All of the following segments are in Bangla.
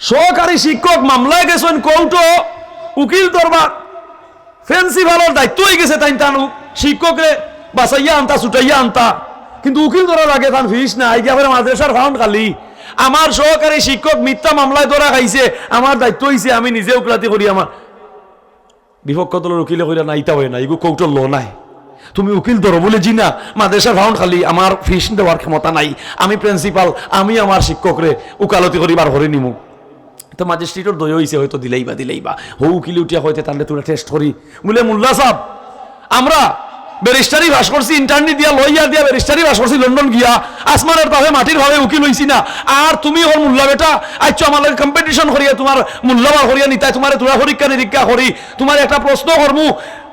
সহকারী শিক্ষক মামলায় গেছেন কৌটো, উকিল দরবার। প্রিন্সিপালের দায়িত্ব হয়ে গেছে তাই তানু। শিক্ষকরে বাঁচাইয়া আনতা, ছুটাইয়া আনতা। কিন্তু উকিল ধরার আগে তান ফিস না আইগা পরে মাদ্রাসার ফাউন্ড খালি। আমার সহকারী শিক্ষক মিথ্যা মামলায় ধরা খাইছে, আমার দায়িত্ব হইছে আমি নিজে উকলাতি করি আমার। বিপক্ষ দলের উকিলে কইরা না ইটা হয় না এগু কৌটো ল নাই। তুমি উকিল ধরো বলে জি না মাদ্রাসার ফাউন্ড খালি, আমার ফিস দেওয়ার ক্ষমতা নাই। আমি প্রিন্সিপাল, আমি আমার শিক্ষকরে উকালতি করিবার হরে নিমু। তো ম্যাজিস্ট্রেটর দয় হইছে হয়তো দিলেই বা দিলেই বা হৌ, উকিল উঠিয়া হইতে তাহলে তোরা টেস্ট করি বলে, মোল্লা সাহ আমরা ব্যারিস্টারি ভাস করছি ইন্টারনি দিয়া লইয়া দিয়া ব্যারিস্টারি ভাস করছি লন্ডন গিয়া। আসমানের ভাবে মাটির ভাবে উকিল হইছি না। আর তুমি ওর মোল্লা বেটা আইছো আমার লাগে কম্পিটিশন করিয়া তোমার মূল্যবার করিয়া নিতাই, তোমার তোরা পরীক্ষা নিরীক্ষা করি। তোমার একটা প্রশ্ন করমু,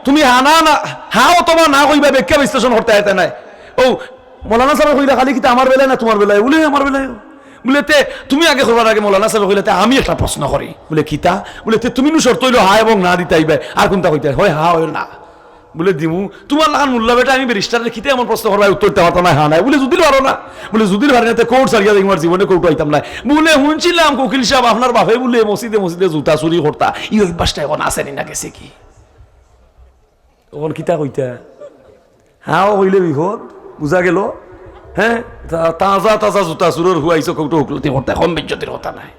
তুমি হানা না, হা অথবা না কইবা ব্যাখ্যা বিশ্লেষণ করতে আইতে নাই। ও মৌলানা সাহেব কইলা, খালি কিতা আমার বেলায় না তোমার বেলায় বলে আমার বেলায় বলে তে তুমি আগে করবার আগে মৌলানা সাহেব কইলে তে আমি একটা প্রশ্ন করি। বলে, কিতা? বলে তে তুমি নু শর্ত হইল হা এবং না দিতে আইবে আর কোনটা কইতে? হয়, হা হয় না। বলে, দিমু, তোমার লাগান মূল্য বেটা, আমি ব্যারিস্টারে খিতে এমন প্রশ্ন করবা উত্তর দেওয়া তো না। হা নাই। বলে, যদি পারো না। বলে, যদি পারি না কোর্ট সারিয়া দেখবার জীবনে কোর্ট আইতাম না। বলে, শুনছিলাম কোকিল সাহেব আপনার বাপে বলে, মসজিদে মসজিদে জুতা চুরি করতা। ই অভ্যাসটা এখন আসেনি না গেছে কি? তখন কিতা কইতা? হাও হইলে বিপদ, বুঝা গেল। হ্যাঁ? তাজা তাজা জোতা চুরের হুয়াইছো কৌটো হুকলতি কম বেজ্জতির কথা নাই।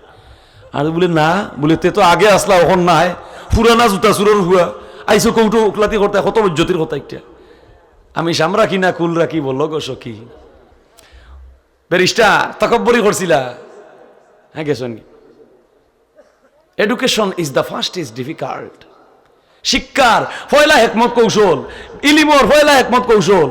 আর বলে, না, বলে, তে তো আগে আসলা ওখন নাই। পুরানা জোতা চুরের হুয়া আইসো কৌটো উকলাতি করতে কত বেজ্জতির কথা একটা আমি সাম রাখি না কুল রাখি বলল গো সখী। ব্যারিস্টার তকব্বরি করছিলা হ্যাঁ গেছেন education is the first is difficult শিক্ষার ফয়লা হেকমত কৌশল। ইলিমর ফয়লা হেকমত কৌশল।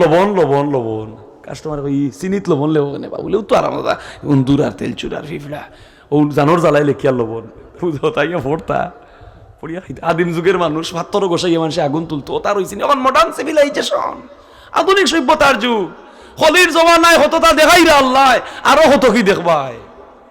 লবণ লবণ লবণ। কাস্টমার কই চিনিত লবণ লেব কেনে বা বলেও তো আরাম দাদা উন্দুর আর তেল চুরার ফিফড়া ও জানোর জ্বালায় লেখিয়া লবণ। বুঝো তাইয়া ফোরতা পড়িয়া। আদিম যুগের মানুষ ভাত্তর গোসাইয়া মানুষে আগুন তুলতো। তার হয়েছে এখন মডার্ন সিভিলাইজেশন আধুনিক সভ্যতার যুগ। হলির জমা নাই হতো তা দেখাই রে আল্লাহ। আরও হতো কি দেখবাই।